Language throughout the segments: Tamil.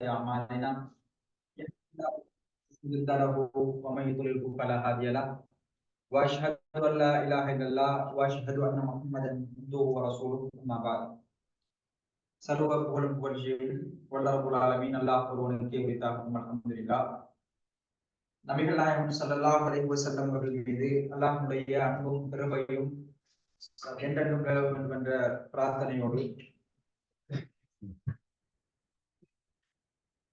أعمالنا له ومن يضلله فلا هادي له وأشهد أن لا إله إلا الله وأشهد أن محمدا عبده ورسوله أما بعد சர்வ புகழும் புகழ்ச்சியும் வல்லரபுல் ஆலமீன் அல்லாஹ் ஒருவனுக்கே உரித்தாகும் அல்ஹம்துலில்லாஹ் நபிகள் நாயகம் ஸல்லல்லாஹு அலைஹி வஸல்லம் அவர்கள் மீது அல்லாஹ்வுடைய அன்பும் பெருமையும் என்றென்றும் நிலவ வேண்டும் என்ற பிரார்த்தனையோடு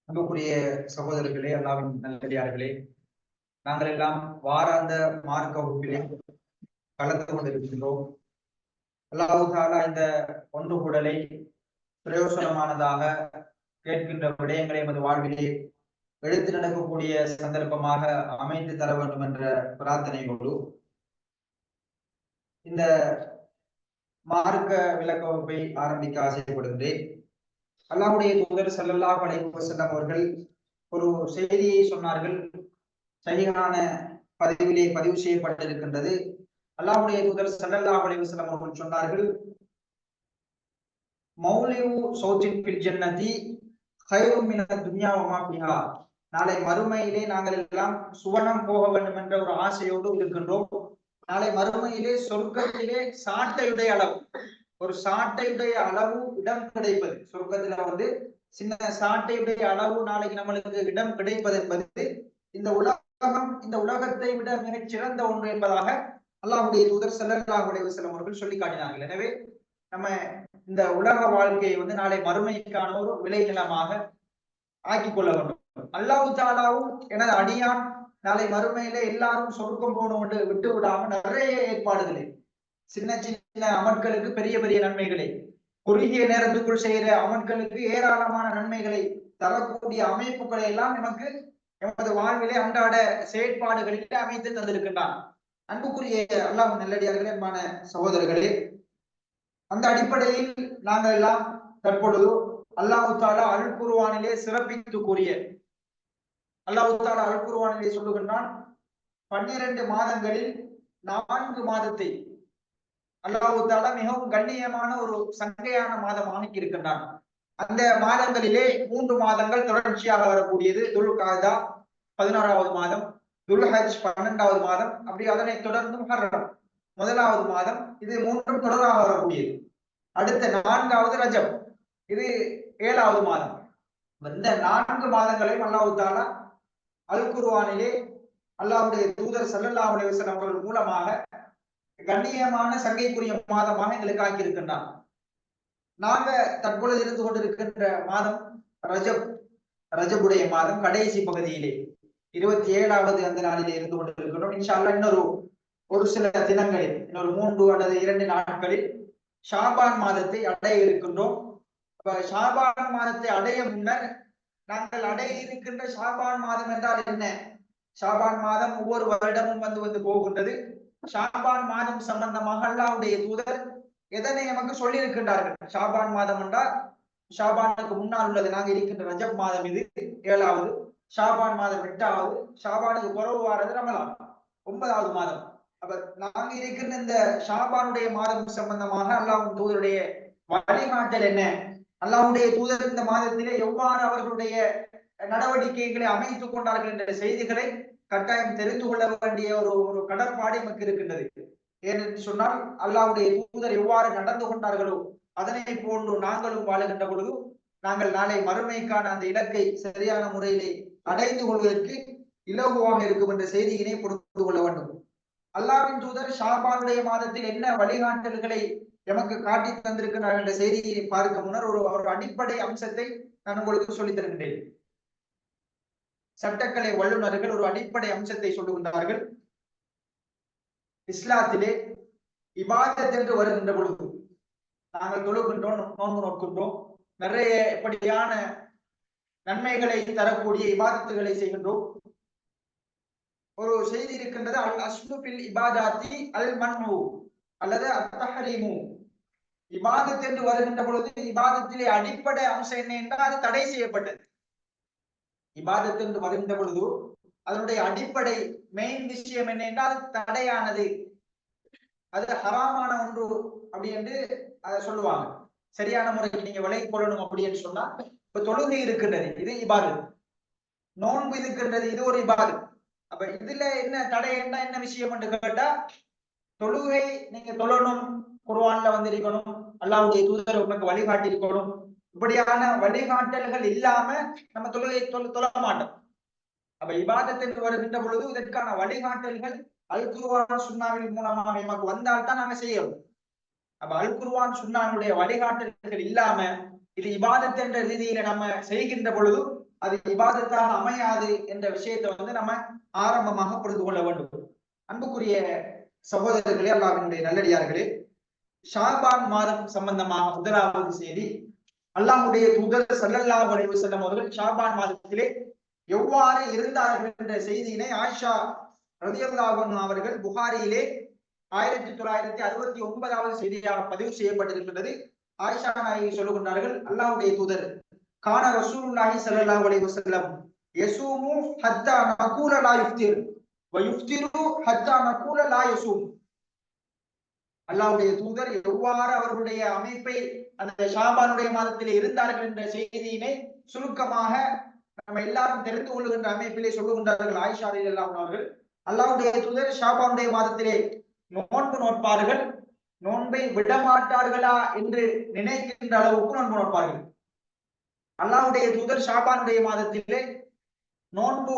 அன்புக்குரிய சகோதரர்களே அல்லாவின் நல்லடியார்களே நாங்கள் எல்லாம் வாராந்த மார்க்க வகுப்பிலே கலந்து கொண்டிருக்கின்றோம். அல்லாவுக்காக இந்த ஒன்று கூடலை பிரயோசனமானதாக கேட்கின்ற விடயங்களை எமது வாழ்விலே எடுத்து நடக்கக்கூடிய சந்தர்ப்பமாக அமைந்து தர வேண்டும் என்ற பிரார்த்தனையோடு இந்த மார்க்க விளக்க வகுப்பை ஆரம்பிக்க ஆசைப்படுகின்றேன். அல்லாஹுடைய தூதர் சல்லல்லாஹ் அலைஹி அவர்கள் ஒரு செய்தியை சொன்னார்கள். சரியான பதிவிலே பதிவு செய்யப்பட்டிருக்கின்றது. அல்லாஹுடைய தூதர் சல்லல்லாஹ் அலைஹி அவர்கள் சொன்னார்கள் மௌலிவு சௌத்தின் பில் ஜன்னதி ஹைரும் துன்யாவமா பிஹா நாளை மறுமையிலே நாங்கள் எல்லாம் சுவனம் போக வேண்டும் என்ற ஒரு ஆசையோடு இருக்கின்றோம். நாளை மறுமையிலே சொர்க்கத்திலே சாட்டையுடைய அளவு. ஒரு சாட்டையுடைய அளவு இடம் கிடைப்பது. சொர்க்கத்துல வந்து சின்ன சாட்டையுடைய அளவு நாளைக்கு நம்மளுக்கு இடம் கிடைப்பது என்பது இந்த உலகம் இந்த உலகத்தை விட மிகச் சிறந்த ஒன்று என்பதாக அல்லாஹுடைய தூதர் ஸல்லல்லாஹு அலைஹி வஸல்லம் அவர்கள் சொல்லி காட்டினார்கள். எனவே நம்ம இந்த உலக வாழ்க்கையை வந்து நாளை மறுமைக்கான ஒரு விளைநிலமாக ஆக்கி கொள்ள வேண்டும். அல்லாஹு தாலாவும் எனது அடியான் நாளை மறுமையிலே எல்லாரும் சொர்க்கம் போனோண்டு விட்டு விடாம நிறைய ஏற்பாடுகளை சின்ன சின்ன அமல்களுக்கு பெரிய பெரிய நன்மைகளை. குறுகிய நேரத்துக்குள் செய்கிற அமல்களுக்கு ஏராளமான நன்மைகளை தரக்கூடிய அமைப்புகளை எல்லாம் நமக்கு எமது வாழ்விலே அன்றாட செயற்பாடுகளில் அமைத்து தந்திருக்கின்றான். அன்புக்குரிய அல்லாஹ் நல்லடியார்களே அன்பான சகோதரர்களே அந்த அடிப்படையில் நாங்கள் எல்லாம் தற்பொழுது அல்லாஹு தாலா அல் குருவானிலே சிறப்பித்து கூறிய அல்லாஹு தாலா அல் குருவானிலே சொல்லுகின்றான் பன்னிரண்டு மாதங்களில் நான்கு மாதத்தை அல்லாஹு மிகவும் கண்ணியமான ஒரு சங்கையான மாதம் ஆக்கி இருக்கின்றான். அந்த மாதங்களிலே மூன்று மாதங்கள் தொடர்ச்சியாக வரக்கூடியது துல் காதா பதினோராவது மாதம் துல்ஹஜ் பன்னெண்டாவது மாதம் அப்படி அதனை தொடர்ந்து முஹர்ரம் முதலாவது மாதம். இது மூன்றும் தொடராக வரக்கூடியது. அடுத்த நான்காவது ரஜம் இது ஏழாவது மாதம். இந்த நான்கு மாதங்களையும் அல்லாஹு தாலா அல் குர்வானிலே அல்லாஹுடைய தூதர் சல்லல்லாஹு அவர்கள் மூலமாக கண்ணியமான சங்கைக்குரிய மாதமாக எங்களுக்கு ஆக்கியிருக்கின்றான் நாங்க தற்பொழுது இருந்து கொண்டிருக்கின்ற மாதம் ரஜப் ரஜபுடைய மாதம் கடைசி பகுதியிலே இருபத்தி ஏழாவது அந்த நாளிலே இருந்து கொண்டிருக்கின்றோம். இன்ஷால்லா இன்னொரு ஒரு சில தினங்களில் இன்னொரு மூன்று அல்லது இரண்டு நாட்களில் ஷாபான் மாதத்தை அடைய இருக்கின்றோம். அப்ப ஷாபான் மாதத்தை அடைய முன்னர் நாங்கள் அடைய இருக்கின்ற ஷாபான் மாதம் என்றால் என்ன? ஷாபான் மாதம் ஒவ்வொரு வருடமும் வந்து வந்து போகின்றது. ஷாபான் மாதம் சம்பந்தமாக அல்லாவுடைய தூதர் எதனை நமக்கு சொல்லி இருக்கின்றார்கள் ஷாபான் மாதம் என்றால் ஷாபானுக்கு முன்னால் உள்ளது. நாங்க இருக்கின்ற ரஜப் மாதம் இது ஏழாவது. ஷாபான் மாதம் எட்டாவது. ஷாபானுக்கு குறவு வாரது ரமலான் ஒன்பதாவது மாதம். அப்ப நாங்க இருக்கின்ற இந்த ஷாபானுடைய மாதம் சம்பந்தமாக அல்லாஹ் தூதருடைய வழிகாட்டல் என்ன? அல்லாவுடைய தூதர் இந்த மாதத்திலே எவ்வாறு அவர்களுடைய நடவடிக்கைகளை அமைத்துக் கொண்டார்கள் என்ற செய்திகளை கட்டாயம் தெரிந்து கொள்ள வேண்டிய ஒரு ஒரு கடற்பாடு நமக்கு இருக்கின்றது. ஏனென்று சொன்னால் அல்லாவுடைய தூதர் எவ்வாறு நடந்து கொண்டார்களோ அதனை போன்று நாங்களும் வாழுகின்ற பொழுது நாங்கள் நாளை மறுமைக்கான அந்த இலக்கை சரியான முறையிலே அடைந்து கொள்வதற்கு இலகுவாக இருக்கும் என்ற செய்தியினை புரிந்து கொள்ள வேண்டும். அல்லாவின் தூதர் ஷாபானுடைய மாதத்தில் என்ன வழிகாட்டல்களை எமக்கு காட்டி தந்திருக்கிறார் என்ற செய்தியை பார்க்க முன்னர் ஒரு ஒரு அடிப்படை அம்சத்தை நான் உங்களுக்கு சொல்லித் தருகின்றேன். சட்டக்கலை வல்லுநர்கள் ஒரு அடிப்படை அம்சத்தை சொல்லுகின்றார்கள். இஸ்லாத்திலே இபாதத் என்று வருகின்ற பொழுது நாங்கள் தொழுகின்றோம் நோன்பு நோக்கின்றோம். நிறைய இப்படியான நன்மைகளை தரக்கூடிய இபாதத்துகளை செய்கின்றோம். ஒரு செய்தி இருக்கின்றது அல் அஸ்முபில் இபாதாத்தி அல் மன்மு அல்லது அத்தஹரிமு இபாதத் என்று வருகின்ற பொழுது இபாதத்திலே அடிப்படை அம்சம் என்ன என்றால் அது தடை செய்யப்பட்டது. இபாதத் என்று வருகின்ற பொழுது அதனுடைய அடிப்படை மெயின் விஷயம் என்ன என்றால் தடையானது. அது ஹராமான ஒன்று அப்படி என்று அதை சொல்லுவாங்க. சரியான முறைக்கு நீங்க விலை கொள்ளணும் அப்படின்னு சொன்னா இப்ப தொழுகை இருக்கின்றது இது இபாது நோன்பு இருக்கின்றது இது ஒரு இபாது அப்ப இதுல என்ன தடை என்ன என்ன விஷயம் என்று கேட்டா தொழுகை நீங்க தொழணும் குருவான்ல வந்திருக்கணும் அல்லாவுடைய தூதர் உங்களுக்கு வழிகாட்டி இருக்கணும் இப்படியான வழிகாட்டல்கள் இல்லாம நம்ம தொழுகை தொழ தொழ மாட்டோம் அப்ப இபாதத்திற்கு வருகின்ற பொழுது இதற்கான வழிகாட்டல்கள் அல் சுண்ணாவின் சுன்னாவின் மூலமாக நமக்கு வந்தால்தான் நாங்க செய்யணும் அப்ப அல் குர்ஆன் சுன்னானுடைய வழிகாட்டல்கள் இல்லாம இது இபாதத் என்ற ரீதியில நம்ம செய்கின்ற பொழுது அது இபாதத்தாக அமையாது என்ற விஷயத்தை வந்து நம்ம ஆரம்பமாக புரிந்து கொள்ள வேண்டும். அன்புக்குரிய சகோதரர்களே அல்லாவினுடைய நல்லடியார்களே ஷாபான் மாதம் சம்பந்தமாக முதலாவது செய்தி அல்லாஹுடைய தூதர் சல்லல்லா அலைஹி செல்லம் அவர்கள் ஷாபான் மாதத்திலே எவ்வாறு இருந்தார்கள் என்ற செய்தியினை ஆயிஷா ரதியல்லாஹன் அவர்கள் புகாரியிலே ஆயிரத்தி தொள்ளாயிரத்தி அறுபத்தி ஒன்பதாவது செய்தியாக பதிவு செய்யப்பட்டிருக்கின்றது. ஆயிஷா நாயகி சொல்லுகின்றார்கள் அல்லாஹுடைய தூதர் கான ரசூலுல்லாஹி ஸல்லல்லாஹு அலைஹி வஸல்லம் யசூமு ஹத்தா நகூல லா யுஃப்திர் வ யுஃப்திரு ஹத்தா நகூல லா யசூம். அல்லாஹ்வுடைய தூதர் எவ்வாறு அவர்களுடைய அமைப்பை அந்த ஷாபானுடைய மாதத்திலே இருந்தார்கள் என்ற செய்தியினை சுருக்கமாக நம்ம எல்லாரும் தெரிந்து கொள்ளுகின்ற அமைப்பிலே சொல்லுகின்றார்கள் ஆயிஷா ரலியல்லாஹு அன்ஹா அவர்கள். அல்லாவுடைய தூதர் ஷாபானுடைய மாதத்திலே நோன்பு நோட்பார்கள் நோன்பை விடமாட்டார்களா என்று நினைக்கின்ற அளவுக்கு நோன்பு நோட்பார்கள் அல்லாவுடைய தூதர் ஷாபானுடைய மாதத்திலே நோன்பு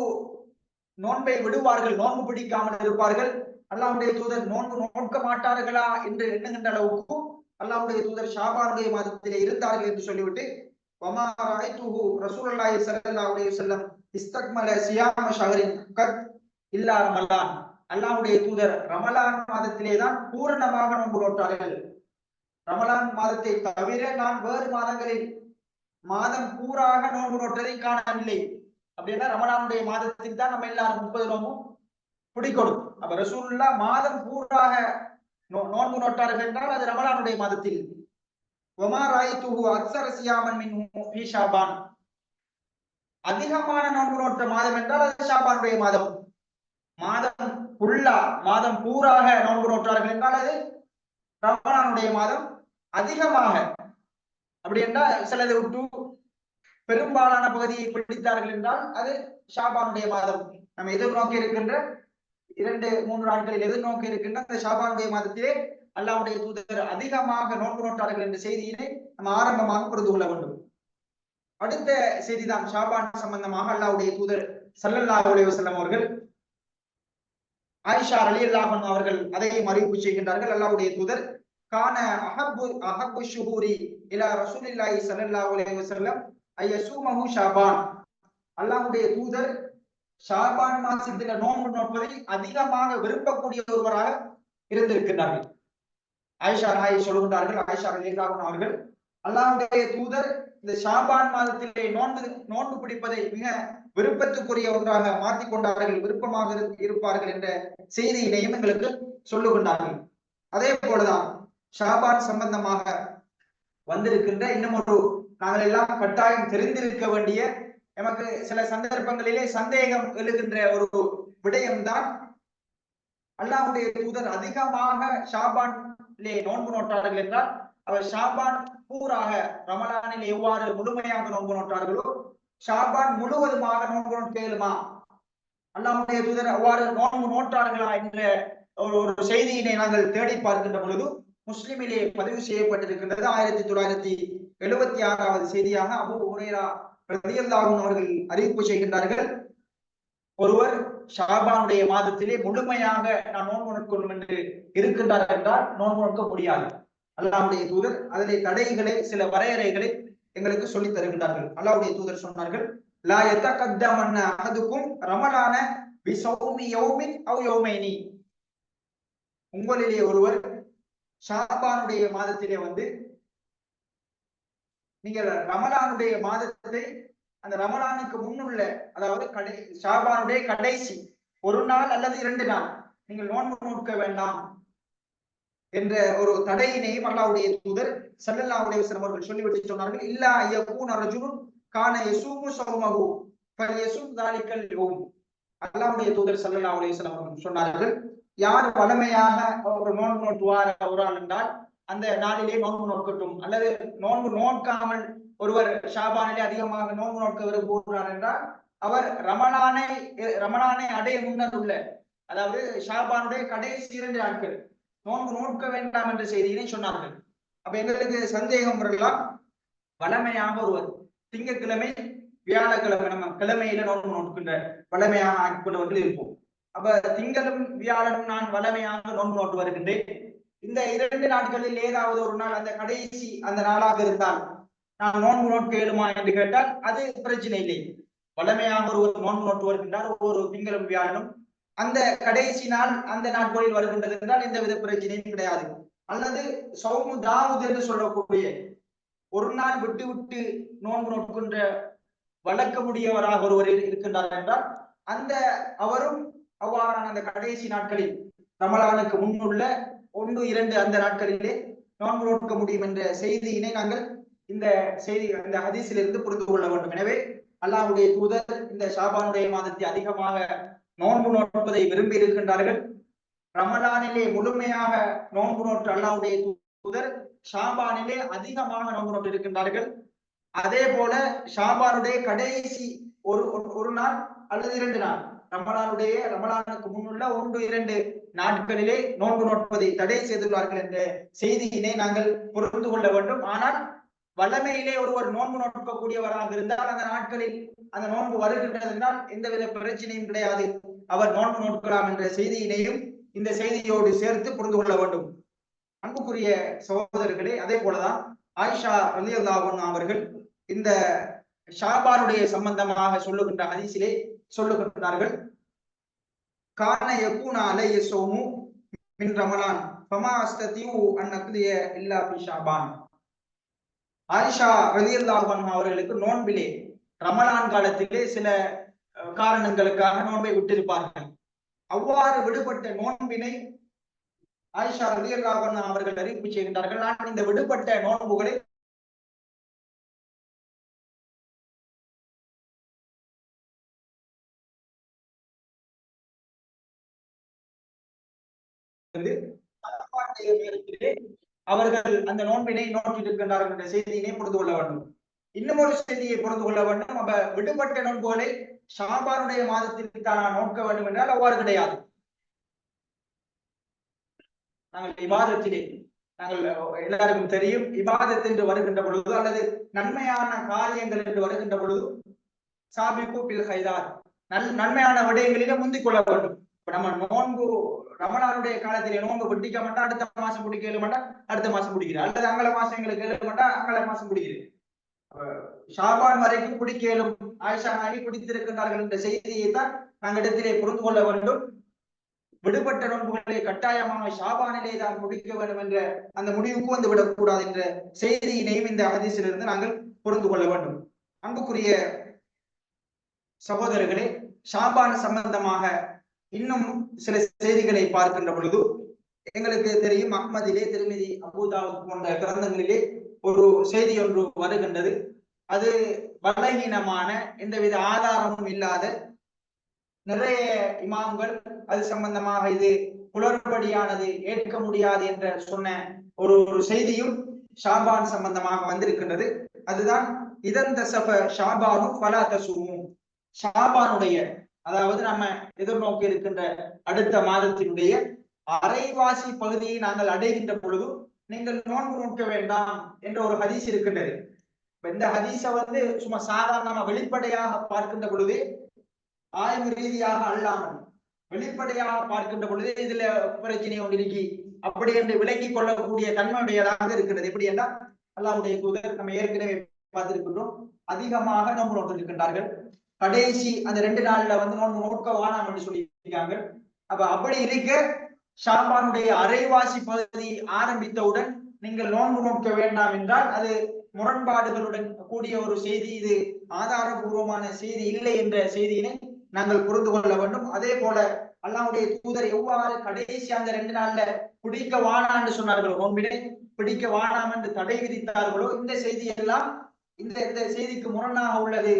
நோன்பை விடுவார்கள் நோன்பு பிடிக்காமல் இருப்பார்கள். அல்லாவுடைய தூதர் நோன்பு நோக்க மாட்டார்களா என்று எண்ணுகின்ற அளவுக்கு அல்லாவுடைய தூதர் ஷாபானுடைய மாதத்திலே இருந்தார்கள் என்று சொல்லிவிட்டு வமா ராய்துஹு ரசூலுல்லாஹி ஸல்லல்லாஹு அலைஹி வஸல்லம் இஸ்தக்மல சியாம ஷஹரின் கத் இல்லா ரமலான். அல்லாஹ்வுடைய தூதர் ரமலான் மாதத்திலே தான் பூரணமாக நோன்பு நோட்டார்கள் ரமலான் மாதத்தை தவிர நான் வேறு மாதங்களில் மாதம் பூராக நோன்பு நோட்டதை காணவில்லை. அப்படின்னா ரமலானுடைய மாதத்தில் தான் நம்ம எல்லாரும் முப்பது நோம்பும் பிடிக்கணும். அப்ப ரசூல்லா மாதம் பூராக நோன்பு நோட்டார்கள் என்றால் அது ரமலானுடைய மாதத்தில். ஒமா ராய்துஹு அக்ஸர சியாமன் மின் ஷாபான். அதிகமான நோன்பு நோட்ட மாதம் என்றால் அது ஷாபானுடைய மாதம். மாதம் புல்லா மாதம் பூராக நோன்பு நோட்டார்கள் என்றால் அது ரமலானுடைய மாதம். அதிகமாக அப்படி என்றால் சிலதை விட்டு பெரும்பாலான பகுதியை பிடித்தார்கள் என்றால் அது ஷாபானுடைய மாதம். நம்ம எதிர்நோக்கி இருக்கின்ற இரண்டு மூன்று நாட்களில் எதிர்நோக்கி இருக்கின்ற அந்த ஷாபானுடைய மாதத்திலே அல்லாவுடைய தூதர் அதிகமாக நோன்பு நோட்டார்கள் என்ற செய்தியினை நம்ம ஆரம்பமாக புரிந்து கொள்ள வேண்டும். அடுத்த செய்திதான் ஷாபான் சம்பந்தமாக அல்லாவுடைய தூதர் சல்லல்லா அலைஹி அவர்கள் ஆயிஷா அலி அல்லாஹன் அவர்கள் அதையும் அறிவிப்பு செய்கின்றார்கள். அல்லாவுடைய தூதர் கான அஹப்பு அஹப்பு ஷுஹூரி இலா ரசூலில்லாஹி சல்லல்லாஹு அலைஹி வஸல்லம் ஐயசூமஹு ஷாபான். அல்லாஹ்வுடைய தூதர் ஷாபான் மாசத்துல நோன்பு நோட்பதை அதிகமாக விரும்பக்கூடிய ஒருவராக இருந்திருக்கின்றார்கள். ஆயிஷா நாயை சொல்கின்றார்கள் ஆயிஷா ரலியல்லாஹு அவர்கள் அல்லாஹ்வுடைய தூதர் இந்த ஷாபான் மாதத்திலே நோன்பு நோன்பு பிடிப்பதை மிக விருப்பத்துக்குரிய ஒன்றாக மாற்றிக் கொண்டார்கள் விருப்பமாக இருப்பார்கள் என்ற செய்தியினையும் எங்களுக்கு சொல்லுகின்றார்கள். அதே போலதான் ஷாபான் சம்பந்தமாக வந்திருக்கின்ற இன்னும் ஒரு நாங்கள் எல்லாம் கட்டாயம் தெரிந்திருக்க வேண்டிய எமக்கு சில சந்தர்ப்பங்களிலே சந்தேகம் எழுகின்ற ஒரு விடயம்தான் அல்லாஹுடைய தூதர் அதிகமாக ஷாபான்லே நோன்பு நோட்டார்கள் என்றால் அவர் ஷாபான் பூராக ரமலானில் எவ்வாறு முழுமையாக நோன்பு நோட்டார்களோ ஷாபான் முழுவதுமாக நோன்பு நோக்க இயலுமா தூதர் அவ்வாறு நோன்பு நோட்டார்களா என்ற ஒரு செய்தியினை நாங்கள் தேடி பார்க்கின்ற பொழுது முஸ்லிமிலே பதிவு செய்யப்பட்டிருக்கின்றது ஆயிரத்தி தொள்ளாயிரத்தி எழுபத்தி ஆறாவது செய்தியாக அபு உரையரா ரலியல்லாஹு அவர்கள் அறிவிப்பு செய்கின்றார்கள். ஒருவர் ஷாபானுடைய மாதத்திலே முழுமையாக நான் நோன்பு நோக்கணும் என்று இருக்கின்றார் என்றால் நோன்பு நோக்க முடியாது. அல்லாவுடைய தூதர் அதிலே தடைகளை சில வரையறைகளை எங்களுக்கு சொல்லித் தருகின்றார்கள். அல்லாவுடைய தூதர் சொன்னார்கள் லா யத்தகத்தமன்ன அஹதுக்கும் ரமலான பிசௌமி யௌமின் அவ் யௌமைனி. உங்களிலே ஒருவர் ஷாபானுடைய மாதத்திலே வந்து நீங்க ரமலானுடைய மாதத்தை அந்த ரமலானுக்கு முன்னுள்ள அதாவது கடை ஷாபானுடைய கடைசி ஒரு நாள் அல்லது இரண்டு நாள் நீங்கள் நோன்பு நோக்க வேண்டாம் என்ற ஒரு தடையினை அல்லாவுடைய தூதர் சல்லல்லாவுடைய அவர்கள் சொல்லிவிட்டு சொன்னார்கள். இல்லா ஐயக்கூன் அரஜுனும் காண எசூமு சௌமகு எசும் தாலிக்கல் ஓம் அல்லாவுடைய தூதர் சல்லல்லா அவர்கள் சொன்னார்கள் யார் வளமையாக ஒரு நோன்பு நோட்டுவார் அவரால் என்றால் அந்த நாளிலே நோன்பு நோக்கட்டும். அல்லது நோன்பு நோக்காமல் ஒருவர் ஷாபானிலே அதிகமாக நோன்பு நோக்க விரும்புகிறார் என்றால் அவர் ரமணானை ரமணானை அடைய முன்னர் உள்ள அதாவது ஷாபானுடைய கடைசி இரண்டு நாட்கள் நோன்பு நோக்க வேண்டாம் என்ற செய்தியினை சொன்னார்கள். அப்ப எங்களுக்கு சந்தேகம் வரலாம் வளமையாக ஒருவர் திங்கட்கிழமை வியாழக்கிழமை நம்ம கிழமையில நோன்பு நோக்கின்ற வளமையாக ஆட்கொண்டவர்கள் இருப்போம். அப்ப திங்களும் வியாழனும் நான் வளமையாக நோன்பு நோட்டு வருகின்றேன். இந்த இரண்டு நாட்களில் ஏதாவது ஒரு நாள் அந்த கடைசி அந்த நாளாக இருந்தால் நான் நோன்பு நோட்க எழுமா என்று கேட்டால் அது பிரச்சனை இல்லை. வளமையாக ஒரு நோன்பு நோட்டு வருகின்றார். ஒரு திங்களும் வியாழனும் அந்த கடைசி நாள் அந்த நாட்களில் வருகின்றது என்றால் எந்த வித பிரச்சனையும் கிடையாது. அல்லது சௌமு தாவுது என்று சொல்லக்கூடிய ஒரு நாள் விட்டு விட்டு நோன்பு நோக்குகின்ற வளர்க்கமுடியவராக ஒருவர் இருக்கின்றார் என்றால் அந்த அவரும் அவ்வாறான அந்த கடைசி நாட்களில் ரமலானுக்கு முன்னுள்ள ஒன்று இரண்டு அந்த நாட்களிலே நோன்பு நோக்க முடியும் என்ற செய்தியினை நாங்கள் இந்த செய்தி அந்த ஹதீஸிலிருந்து புரிந்து கொள்ள வேண்டும். எனவே அல்லாஹுடைய தூதர் இந்த ஷாபானுடைய மாதத்தை அதிகமாக நோன்பு நோட்பதை விரும்பி இருக்கின்றார்கள். ரமலானிலே முழுமையாக நோன்பு நோற்று அல்லாஹுடைய தூதர் ஷாபானிலே அதிகமாக நோன்பு நோட்டு இருக்கின்றார்கள். அதே போல ஷாபானுடைய கடைசி ஒரு ஒரு நாள் அல்லது இரண்டு நாள். ரமலானுடைய ரமலானுக்கு முன்னுள்ள ஒன்று இரண்டு நாட்களிலே நோன்பு நோட்பதை தடை செய்துள்ளார்கள் என்ற செய்தியினை நாங்கள் புரிந்து கொள்ள வேண்டும். ஆனால் வல்லமையிலே ஒருவர் நோன்பு நோக்கக்கூடியவராக இருந்தால் அந்த நாட்களில் அந்த நோன்பு வருகின்றது என்றால் எந்தவித பிரச்சனையும் கிடையாது. அவர் நோன்பு நோட்கலாம் என்ற செய்தியினையும் இந்த செய்தியோடு சேர்த்து புரிந்து கொள்ள வேண்டும். அன்புக்குரிய சகோதரர்களே அதே போலதான் ஆயிஷா அலி அவர்கள் இந்த ஷாபானுடைய சம்பந்தமாக சொல்லுகின்ற ஹதீஸிலே சொல்லுகின்றார்கள். கான யகூனா அலைய சோமு மின் ரமலான். ஃபமா அஸ்ததியு இல்லா பி ஷாபான். ஆயிஷா ரலியல்லாஹு அவர்களுக்கு நோன்பிலே ரமலான் காலத்திலே சில காரணங்களுக்காக நோன்பை விட்டிருப்பார்கள். அவ்வாறு விடுபட்ட நோன்பினை ஆயிஷா ரலியல்லாஹு அவர்கள் அறிவிப்பு செய்கின்றார்கள். நான் இந்த விடுபட்ட நோன்புகளை அவர்கள் அந்த நோன்பினை நோக்கிட்டிருக்கின்றார்கள் என்ற செய்தியினை புரிந்து கொள்ள வேண்டும். இன்னும் ஒரு செய்தியை புரிந்து கொள்ள வேண்டும். நம்ம விடுபட்ட நோன்புகளை ஷாபானுடைய மாதத்திற்கு தான் நோக்க வேண்டும் என்றால் அவ்வாறு கிடையாது. நாங்கள் விவாதத்திலே நாங்கள் எல்லாருக்கும் தெரியும் விவாதத் என்று வருகின்ற பொழுது அல்லது நன்மையான காரியங்கள் என்று வருகின்ற பொழுது சாபிப்பு பில் ஹைதார். நல் நன்மையான விடயங்களிலே முந்திக் கொள்ள வேண்டும். இப்ப நம்ம நோன்பு ரமணாருடைய காலத்திலே நோன்பு பிடிக்க மாட்டா அடுத்த மாசம் பிடிக்க மாட்டா அடுத்த மாசம் பிடிக்கிறேன் அல்லது அங்கல மாசம் எங்களுக்கு எழுத மாட்டா அங்கல மாசம் பிடிக்கிறேன் ஷாபான் வரைக்கும் பிடிக்கலும் ஆயிஷா நாயகி பிடித்திருக்கின்றார்கள் என்ற செய்தியை தான் நாங்கள் இடத்திலே புரிந்து கொள்ள வேண்டும். விடுபட்ட நோன்புகளை கட்டாயமாக ஷாபானிலே தான் முடிக்க வேண்டும் என்ற அந்த முடிவுக்கு வந்து விடக்கூடாது என்ற செய்தியினையும் இந்த அதிசிலிருந்து நாங்கள் புரிந்து கொள்ள வேண்டும். அன்புக்குரிய சகோதரர்களே ஷாபான் சம்பந்தமாக இன்னும் சில செய்திகளை பார்க்கின்ற பொழுது எங்களுக்கு தெரியும் அஹ்மதிலே திருமதி அபுதாவுத் போன்ற கிரந்தங்களிலே ஒரு செய்தி ஒன்று வருகின்றது. அது பலகீனமான எந்தவித ஆதாரமும் இல்லாத நிறைய இமாம்கள் அது சம்பந்தமாக இது குளறுபடியானது ஏற்க முடியாது என்ற சொன்ன ஒரு ஒரு செய்தியும் ஷாபான் சம்பந்தமாக வந்திருக்கின்றது. அதுதான் இதன் தசப ஷாபானும் பலா தசுவும் ஷாபானுடைய அதாவது நம்ம எதிர்நோக்கி இருக்கின்ற அடுத்த மாதத்தினுடைய அரைவாசி பகுதியை நாங்கள் அடைகின்ற பொழுது நீங்கள் நோன்பு நோக்க வேண்டாம் என்ற ஒரு ஹதீஸ் இருக்கின்றது. இந்த ஹதீச வந்து சும்மா சாதாரணமா வெளிப்படையாக பார்க்கின்ற பொழுது ஆய்வு ரீதியாக அல்லாமல் வெளிப்படையாக பார்க்கின்ற பொழுது இதுல பிரச்சனை ஒன்று இருக்கி அப்படி என்று விளங்கி கொள்ளக்கூடிய தன்மையுடையதாக இருக்கிறது. எப்படி என்றால் அல்லாவுடைய தூதர் நம்ம ஏற்கனவே பார்த்திருக்கின்றோம் அதிகமாக நோன்பு இருக்கின்றார்கள் கடைசி அந்த ரெண்டு நாள்ல வந்து நோன்பு நோக்க வானாம் என்று சொல்லியிருக்காங்க. அப்ப அப்படி இருக்க ஷாபானுடைய அரைவாசி பகுதி ஆரம்பித்தவுடன் நீங்கள் நோன்பு நோக்க வேண்டாம் என்றால் அது முரண்பாடுகளுடன் கூடிய ஒரு செய்தி. இது ஆதாரபூர்வமான செய்தி இல்லை என்ற செய்தியினை நாங்கள் புரிந்து கொள்ள வேண்டும். அதே போல அல்லாவுடைய தூதர் எவ்வாறு கடைசி அந்த ரெண்டு நாள்ல பிடிக்க வானான்னு சொன்னார்களோ நோன்பினை பிடிக்க வானாம் என்று தடை விதித்தார்களோ இந்த செய்தி எல்லாம் இந்த இந்த செய்திக்கு முரணாக உள்ளது.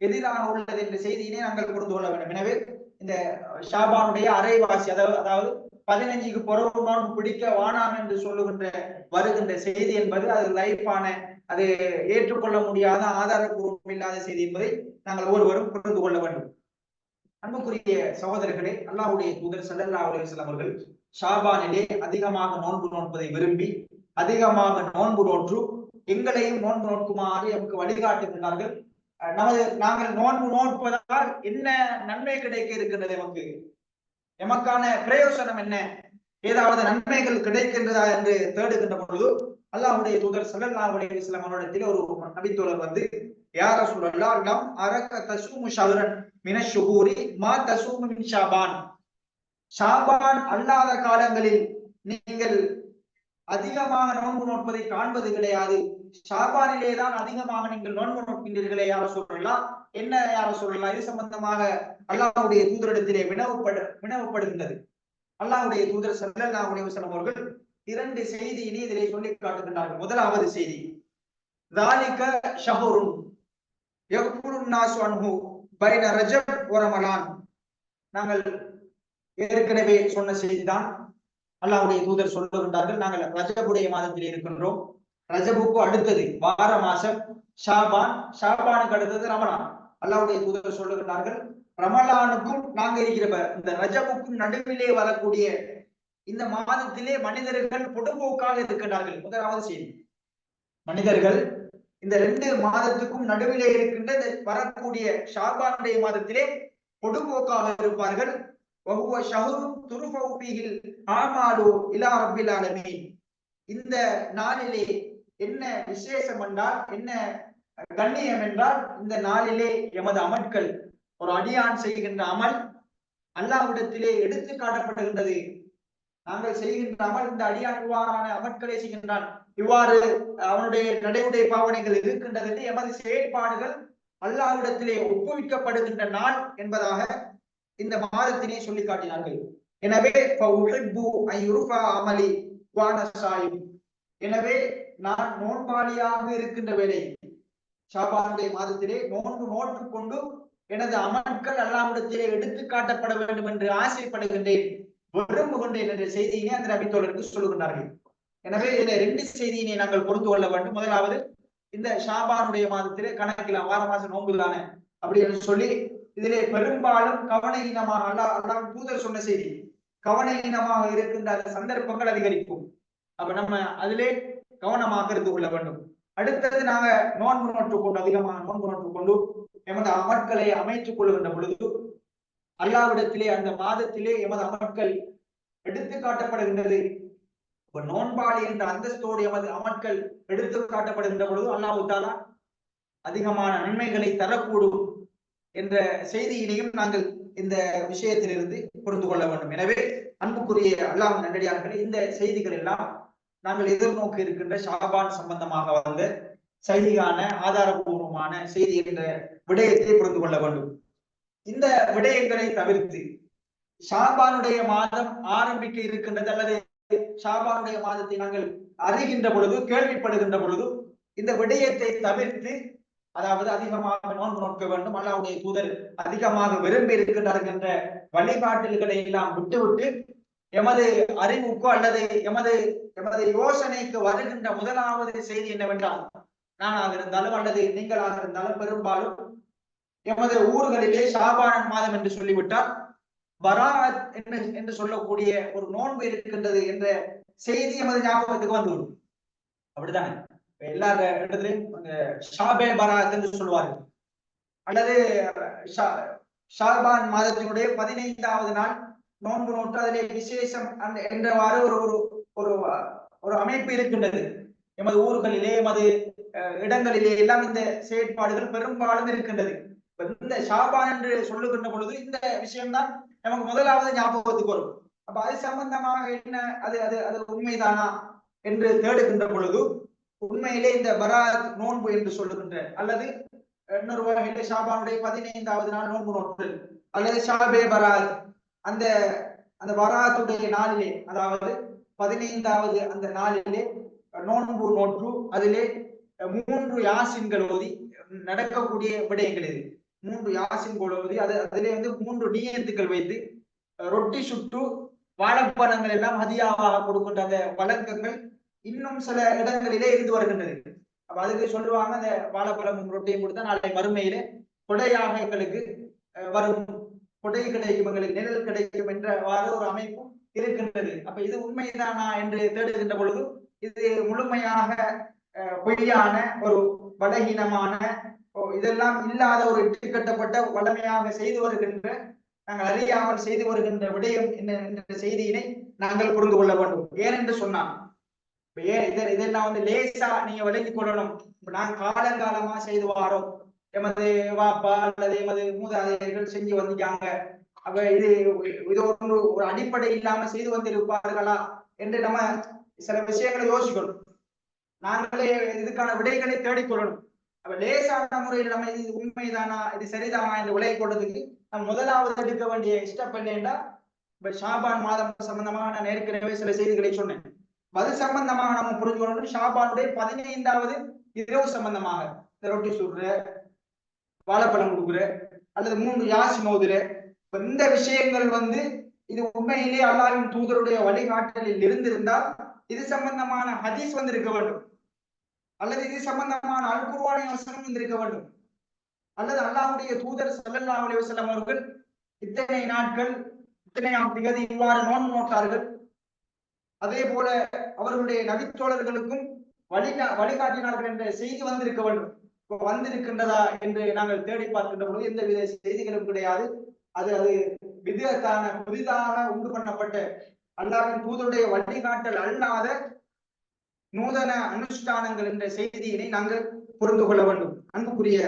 எதிராக உள்ளது என்ற செய்தியினை நாங்கள் புரிந்து கொள்ள வேண்டும். எனவே இந்த ஷாபானுடைய அரைவாசி அதாவது அதாவது பதினஞ்சுக்கு புறவு பிடிக்க வானாம் என்று சொல்லுகின்ற வருகின்ற செய்தி என்பது அது லைஃபான அது ஏற்றுக்கொள்ள முடியாத ஆதாரபூர்வம் இல்லாத செய்தி என்பதை நாங்கள் ஒருவரும் புரிந்து கொள்ள வேண்டும். அன்புக்குரிய சகோதரர்களே அல்லாஹுடைய தூதர் ஸல்லல்லாஹு அலைஹி அவர்கள் ஷாபானிலே அதிகமாக நோன்பு நோன்பதை விரும்பி அதிகமாக நோன்பு நோற்று எங்களையும் நோன்பு நோக்குமாறு எமக்கு வழிகாட்டுகின்றார்கள் நமது நாங்கள் நோன்பு நோற்பதால் என்ன நன்மை கிடைக்க இருக்கின்றது எமக்கு? எமக்கான பிரயோசனம் என்ன? ஏதாவது நன்மைகள் கிடைக்கின்றதா என்று தேடுகின்ற பொழுது அல்லாஹுடைய தூதர் ஸல்லல்லாஹு அலைஹி அவரிடத்தில் ஒரு நபித்தோழர் வந்து யார சொல்லலாம் லம் அரக்க தசூமு ஷஹரன் மின ஷுஹூரி மா தசூமு மின் ஷாபான். ஷாபான் அல்லாத காலங்களில் நீங்கள் அதிகமாக நோன்பு நோட்பதை காண்பது கிடையாது. ஷாபானிலே தான் அதிகமாக நீங்கள் நோன்பு நோக்கின்றீர்களே யாரும் சொல்லலாம். என்ன யார சொல்லலாம்? இது சம்பந்தமாக அல்லாஹுடைய தூதரிடத்திலே வினவப்படு வினவப்படுகின்றது. அல்லாஹுடைய தூதர் சல்லாஹுடைய வசனம் அவர்கள் இரண்டு செய்தி இனி இதிலே சொல்லி காட்டுகின்றார்கள். முதலாவது செய்தி. தாலிக ஷஹருன் யகுருன் நாசு அன்ஹு பைன ரஜப் ஒரமலான் நாங்கள் ஏற்கனவே சொன்ன செய்திதான் அல்லாவுடைய தூதர் சொல்லுகின்றார்கள். நாங்கள் ரஜபுடைய மாதத்தில் இருக்கின்றோம். ரஜபுக்கு அடுத்தது வார மாசம் ஷாபான் ஷாபானுக்கு அடுத்தது ரமணான் அல்லாவுடைய தூதர் சொல்லுகின்றார்கள் ரமலானுக்கும் நாங்க இருக்கிற இந்த ரஜபுக்கும் நடுவிலே வரக்கூடிய இந்த மாதத்திலே மனிதர்கள் பொடுபோக்காக இருக்கின்றார்கள். முதலாவது செய்தி. மனிதர்கள் இந்த ரெண்டு மாதத்துக்கும் நடுவிலே இருக்கின்ற வரக்கூடிய ஷாபானுடைய மாதத்திலே பொடுபோக்காக இருப்பார்கள். வகுவ ஷஹரும் துருஃபவு ஆமாலு இலா ரப்பில் ஆலமீன். இந்த நாளிலே என்ன விசேஷம் என்றால் என்ன கண்ணியம் என்றால் இந்த நாளிலே எமது அமற்கள் ஒரு அடியான் செய்கின்ற அமல் அல்லாஹ்விடத்திலே எடுத்து காட்டப்படுகின்றது. நாங்கள் செய்கின்ற அமல் இந்த அடியான் இவ்வாறான அமட்களை செய்கின்றான். இவ்வாறு அவனுடைய நடைமுறை பாவனைகள் இருக்கின்றது என்று எமது செயல்பாடுகள் அல்லாஹ்விடத்திலே ஒப்புவிக்கப்படுகின்ற நாள் என்பதாக இந்த மாதத்தினை சொல்லி காட்டினார்கள். எனவே எனவே நான் நோன்பாளியாக இருக்கின்ற வேளை ஷாபானுடைய மாதத்திலே நோன்பு நோற்றுக் கொண்டு எனது அமல்கள் அல்லாமிடத்திலே எடுத்து காட்டப்பட வேண்டும் என்று ஆசைப்படுகின்றேன். விரும்புகின்றேன் என்ற செய்தியினை அந்த நபித்தோழருக்கு சொல்லுகின்றார்கள். எனவே இதுல ரெண்டு செய்தியினை நாங்கள் பொறுத்து கொள்ள வேண்டும். முதலாவது இந்த ஷாபானுடைய மாதத்திலே கணக்கில் வார மாசம் நோன்பு தானே அப்படி என்று சொல்லி இதிலே பெரும்பாலும் கவனஹீனமாக அல்லா அல்லாஹ் தூதர் சொன்ன செய்தி கவனஹீனமாக இருக்கின்ற அந்த சந்தர்ப்பங்கள் அதிகரிக்கும். அப்ப நம்ம அதிலே கவனமாக இருந்து கொள்ள வேண்டும் அடுத்தது நாங்க நோன்பு நோற்று கொண்டு அதிகமாக நோன்பு நோற்று கொண்டு எமது அமட்களை அமைத்துக் கொள்கின்ற பொழுது அல்லாவிடத்திலே அந்த மாதத்திலே எமது அமட்கள் எடுத்து காட்டப்படுகின்றது இப்ப நோன்பாளி என்ற அந்தஸ்தோடு எமது அமட்கள் எடுத்து காட்டப்படுகின்ற பொழுது அல்லாஹு தாலா அதிகமான நன்மைகளை தரக்கூடும் என்ற செய்தியினையும் நாங்கள் இந்த விஷயத்திலிருந்து புரிந்து கொள்ள வேண்டும். எனவே அன்புக்குரிய அல்லாஹ் நன்றடியார்களே இந்த செய்திகள் எல்லாம் நாங்கள் எதிர்நோக்கி இருக்கின்ற ஷாபான் சம்பந்தமாக வந்து செய்தியான ஆதாரபூர்வமான செய்தி என்ற விடயத்தை புரிந்து கொள்ள வேண்டும். இந்த விடயங்களை தவிர்த்து ஷாபானுடைய மாதம் ஆரம்பிக்க இருக்கின்றது அல்லது ஷாபானுடைய மாதத்தை நாங்கள் அறிகின்ற பொழுது கேள்விப்படுகின்ற பொழுது இந்த விடயத்தை தவிர்த்து அதாவது அதிகமாக நோன்பு நோக்க வேண்டும் அல்லாவுடைய தூதர் அதிகமாக விரும்பி இருக்கின்றார்கள் என்ற வழிகாட்டல்களை எல்லாம் விட்டுவிட்டு எமது அறிவுக்கோ அல்லது எமது எமது யோசனைக்கு வருகின்ற முதலாவது செய்தி என்னவென்றால் நானாக இருந்தாலும் அல்லது நீங்களாக இருந்தாலும் பெரும்பாலும் எமது ஊர்களிலே ஷாபானன் மாதம் என்று சொல்லிவிட்டால் பராத் என்று என்று சொல்லக்கூடிய ஒரு நோன்பு இருக்கின்றது என்ற செய்தி எமது ஞாபகத்துக்கு வந்துவிடும். அப்படித்தானே? எல்லா இடத்துலையும் ஷாபே பராத் என்று சொல்லுவார்கள் அல்லது ஷாபான் மாதத்தினுடைய பதினைந்தாவது நாள் நோன்பு நோட்டு அதிலே விசேஷம் அந்த என்றவாறு ஒரு ஒரு ஒரு ஒரு அமைப்பு இருக்கின்றது. எமது ஊர்களிலே எமது இடங்களிலே எல்லாம் இந்த செயற்பாடுகள் பெரும்பாலும் இருக்கின்றது. இந்த ஷாபான் என்று சொல்லுகின்ற பொழுது இந்த விஷயம்தான் நமக்கு முதலாவது ஞாபகத்துக்கு வரும். அப்ப அது சம்பந்தமாக என்ன? அது அது அது உண்மைதானா? என்று தேடுகின்ற பொழுது உண்மையிலே இந்த பராத் நோன்பு என்று சொல்லுகின்ற அல்லது இன்னொரு வகையிலே ஷாபானுடைய பதினைந்தாவது நாள் நோன்பு நோட்டு அல்லது ஷாபே பராத் அந்த அந்த வராத்துடைய நாளிலே அதாவது பதினைந்தாவது அந்த நாளிலே நோன்பு நோற்று அதிலே மூன்று யாசின்கள் ஓதி நடக்கக்கூடிய விடயங்கள் இது. மூன்று யாசின்கள் ஓதி அது அதிலே வந்து மூன்று நீயத்துக்கள் வைத்து ரொட்டி சுட்டு வாழைப்பழங்கள் எல்லாம் ஹதியாவாக கொடுக்கின்ற அந்த வழக்கங்கள் இன்னும் சில இடங்களிலே இருந்து வருகின்றது. அப்ப அதுக்கு சொல்லுவாங்க அந்த வாழைப்பழம் ரொட்டியும் கொடுத்தா நாளை மறுமையிலே கொடையாக எங்களுக்கு வரும். கொடை கிடைக்கும் எங்களுக்கு நிழல் கிடைக்கும் என்றவாறு ஒரு அமைப்பும் இருக்கின்றது. அப்ப இது உண்மைதானா என்று தேடுகின்ற பொழுது இது முழுமையாக பொய்யான ஒரு பலகீனமான இதெல்லாம் இல்லாத ஒரு இட்டுக்கட்டப்பட்ட வளமையாக செய்து வருகின்ற நாங்கள் அறியாமல் செய்து வருகின்ற விடயம் என்ன என்ற செய்தியினை நாங்கள் புரிந்து கொள்ள வேண்டும். ஏனென்று சொன்னான் ஏன் இதை இதெல்லாம் வந்து லேசா நீங்க விளங்கிக் கொள்ளணும். நான் காலங்காலமா செய்து வாரோம். எமது வாப்பா அல்லது எமது மூதாதையர்கள் செஞ்சு வந்திருக்காங்க. அப்ப இது இது ஒன்று ஒரு அடிப்படை இல்லாம செய்து வந்திருப்பார்களா என்று நம்ம சில விஷயங்களை யோசிக்கணும். நாங்களே இதுக்கான விடைகளை தேடிக்கொள்ளணும் அப்ப லேசான முறையில் நம்ம இது உண்மைதானா இது சரிதானா என்று விலை கொள்றதுக்கு நம்ம முதலாவது எடுக்க வேண்டிய ஸ்டெப் என்னன்னா இப்ப ஷாபான் மாதம் சம்பந்தமாக நான் ஏற்கனவே சில செய்திகளை சொன்னேன். அது சம்பந்தமாக நம்ம புரிஞ்சுக்கணும் ஷாபானுடைய பதினைந்தாவது இரவு சம்பந்தமாக இந்த ரொட்டி சுடுற வாழைப்பழம் கொடுக்குற அல்லது மூன்று யாசி மோதுற இப்ப இந்த விஷயங்கள் வந்து இது உண்மையிலே அல்லாவின் தூதருடைய வழிகாட்டலில் இருந்திருந்தால் இது சம்பந்தமான ஹதீஸ் வந்து இருக்க வேண்டும். அல்லது இது சம்பந்தமான அல்குர்வானை வசனம் வந்திருக்க வேண்டும். அல்லது அல்லாஹுடைய தூதர் சல்லல்லா அலி வசலம் அவர்கள் இத்தனை நாட்கள் இத்தனையாம் திகதி இவ்வாறு நோன்பு நோட்டார்கள். அதே போல அவர்களுடைய நபித்தோழர்களுக்கும் வழிகா வழிகாட்டினார்கள் என்ற செய்தி வந்திருக்க வேண்டும். வந்திருக்கின்றதா என்று நாங்கள் தேடி பார்க்கின்ற பொழுது எந்த வித செய்திகளும் கிடையாது. அது அது விதத்தான புதிதாக உண்டு பண்ணப்பட்ட அல்லாவின் தூதருடைய வழிகாட்டல் அல்லாத நூதன அனுஷ்டானங்கள் என்ற செய்தியினை நாங்கள் புரிந்து கொள்ள வேண்டும். அன்புக்குரிய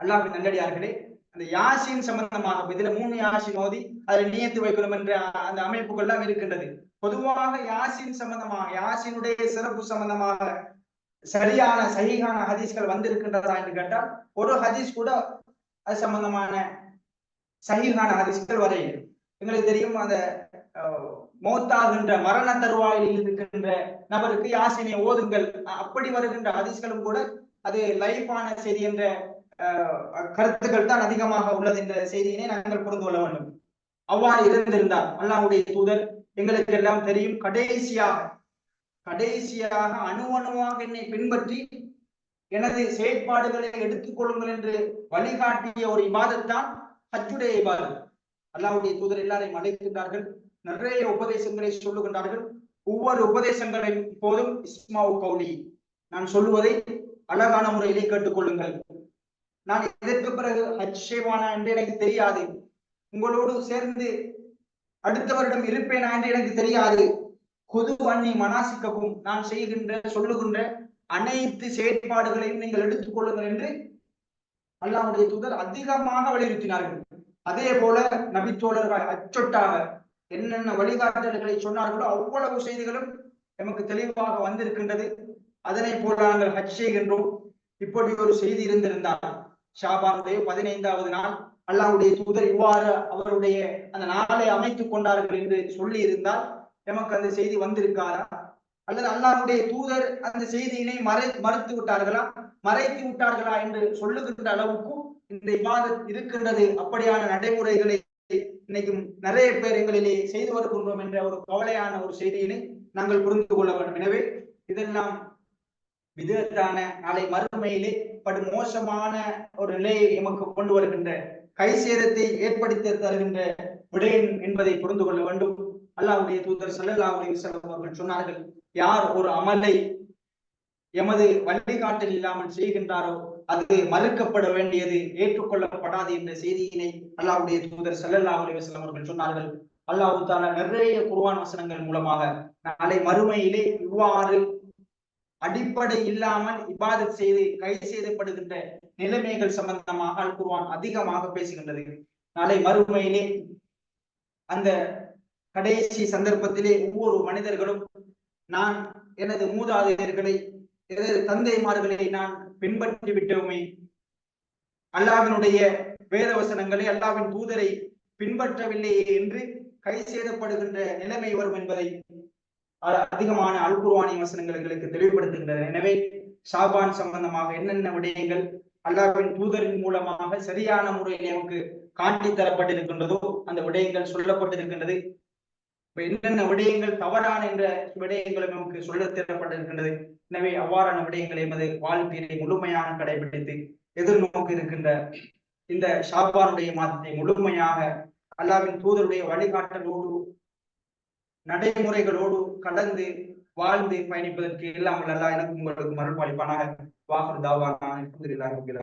அல்லாவின் நல்லடியார்களே அந்த யாசின் சம்பந்தமாக இதுல மூணு யாசின் ஓதி அதில் நியத்து வைக்கணும் என்ற அந்த அமைப்புகள் எல்லாம் இருக்கின்றது. பொதுவாக யாசின் சம்பந்தமாக யாசினுடைய சிறப்பு சம்பந்தமாக சரியான சகிகான ஹதீஸ்கள் வந்திருக்கின்றதா என்று கேட்டால் ஒரு ஹதீஸ் கூட அது சம்பந்தமான சகிகான ஹதீஸ்கள் வரையில். எங்களுக்கு தெரியும் அந்த மௌத்தாகின்ற மரண தருவாயில் இருக்கின்ற நபருக்கு யாசினை ஓதுங்கள். அப்படி வருகின்ற ஹதீஸ்களும் கூட அது லைஃபான செய்தி என்ற அஹ், கருத்துக்கள் தான் அதிகமாக உள்ளது என்ற செய்தியினை நாங்கள் புரிந்து கொள்ள வேண்டும். அவ்வாறு இருந்திருந்தார் அல்லாவுடைய தூதர் எங்களுக்கு எல்லாம் தெரியும். கடைசியாக கடைசியாக அணுவணுவாக என்னை பின்பற்றி எனது செயற்பாடுகளை எடுத்துக் கொள்ளுங்கள் என்று வழிகாட்டிய ஒரு இபாதத்தான் ஹஜ்ஜுடைய இபாதம் அல்லாவுடைய தூதர் எல்லாரையும் அழைக்கின்றார்கள். நிறைய உபதேசங்களை சொல்லுகின்றார்கள். ஒவ்வொரு உபதேசங்களை போதும் இஸ்மாவு கௌலி. நான் சொல்லுவதை அழகான முறையிலே கேட்டுக்கொள்ளுங்கள். நான் இதற்கு பிறகு ஹஜ் செய்வானா என்று எனக்கு தெரியாது. உங்களோடு சேர்ந்து அடுத்த வருடம் இருப்பேனா என்று எனக்கு தெரியாது. குது பண்ணி மனாசிக்கவும் நான் செய்கின்ற சொல்லுகின்ற அனைத்து செயற்பாடுகளையும் நீங்கள் எடுத்துக் கொள்ளுங்கள் என்று அல்லாவுடைய தூதர் அதிகமாக வலியுறுத்தினார்கள். அதே போல நபித்தோழர்கள் அச்சொட்டாக என்னென்ன வழிகாட்டல்களை சொன்னார்களோ அவ்வளவு செய்திகளும் நமக்கு தெளிவாக வந்திருக்கின்றது. அதனை போல நாங்கள் ஹஜ் செய்கின்றோம். இப்படி ஒரு செய்தி இருந்திருந்தால் ஷாபானுடைய பதினைந்தாவது நாள் அல்லாவுடைய தூதர் இவ்வாறு அவருடைய அந்த நாளை அமைத்துக் கொண்டார்கள் என்று சொல்லி இருந்தால் எமக்கு அந்த செய்தி வந்திருக்காரா? அல்லது அல்லாஹுடைய தூதர் அந்த செய்தியினை மறை மறுத்து விட்டார்களா? மறைத்து விட்டார்களா என்று சொல்லுகின்ற அளவுக்கு இந்த இபாதத் இருக்கின்றது. அப்படியான நடைமுறைகளை இன்னைக்கும் நிறைய பேர் எங்களிலே செய்து வருகின்றோம் என்ற ஒரு கவலையான ஒரு செய்தியினை நாங்கள் புரிந்து கொள்ள வேண்டும். எனவே இதெல்லாம் விதத்தான நாளை மறுமையிலே படு மோசமான ஒரு நிலையை எமக்கு கொண்டு வருகின்ற கை சேதத்தை ஏற்படுத்தி தருகின்ற விடயம் என்பதை புரிந்து கொள்ள வேண்டும். அல்லாவுடைய தூதர் ஸல்லல்லாஹு அலைஹி அவர்கள் சொன்னார்கள் யார் ஒரு அமலை எமது வழிகாட்டல் இல்லாமல் செய்கின்றாரோ அது மறுக்கப்பட வேண்டியது ஏற்றுக்கொள்ளப்படாது என்ற செய்தியினை அல்லாவுடைய தூதர் ஸல்லல்லாஹு அலைஹி அவர்கள் சொன்னார்கள். அல்லாஹ் தாலா நிறைய குருவான் வசனங்கள் மூலமாக நாளை மறுமையிலே இவ்வாறு அடிப்படை இல்லாமல் இபாதத் செய்து கை செய்தப்படுகின்ற நிலைமைகள் சம்பந்தமாக அல் அதிகமாக பேசுகின்றது. நாளை மறுமையிலே அந்த கடைசி சந்தர்ப்பத்திலே ஒவ்வொரு மனிதர்களும் நான் எனது மூதாதையர்களை எனது தந்தைமார்களை நான் பின்பற்றி விட்டோமே. அல்லாவினுடைய வேத வசனங்களை அல்லாவின் தூதரை பின்பற்றவில்லையே என்று கை சேதப்படுகின்ற நிலைமை வரும் என்பதை அதிகமான அல்குர்வானி வசனங்கள் எங்களுக்கு தெளிவுபடுத்துகின்றன. எனவே ஷாபான் சம்பந்தமாக என்னென்ன விடயங்கள் அல்லாவின் தூதரின் மூலமாக சரியான முறையில் நமக்கு காட்டி தரப்பட்டிருக்கின்றதோ அந்த விடயங்கள் சொல்லப்பட்டிருக்கின்றது. என்னென்ன விடயங்கள் தவறான என்ற விடயங்களும் நமக்கு சொல்ல தேவைப்பட்டிருக்கின்றது. எனவே அவ்வாறான விடயங்களை எமது வாழ்க்கையை முழுமையாக கடைபிடித்து எதிர்நோக்கு இருக்கின்ற இந்த ஷாபானுடைய மாதத்தை முழுமையாக அல்லாவின் தூதருடைய வழிகாட்டலோடு நடைமுறைகளோடு கலந்து வாழ்ந்து பயணிப்பதற்கு எல்லாம் அல்லா எனக்கு உங்களுக்கு மறுபாளிப்பானாக வாகர் தாவான.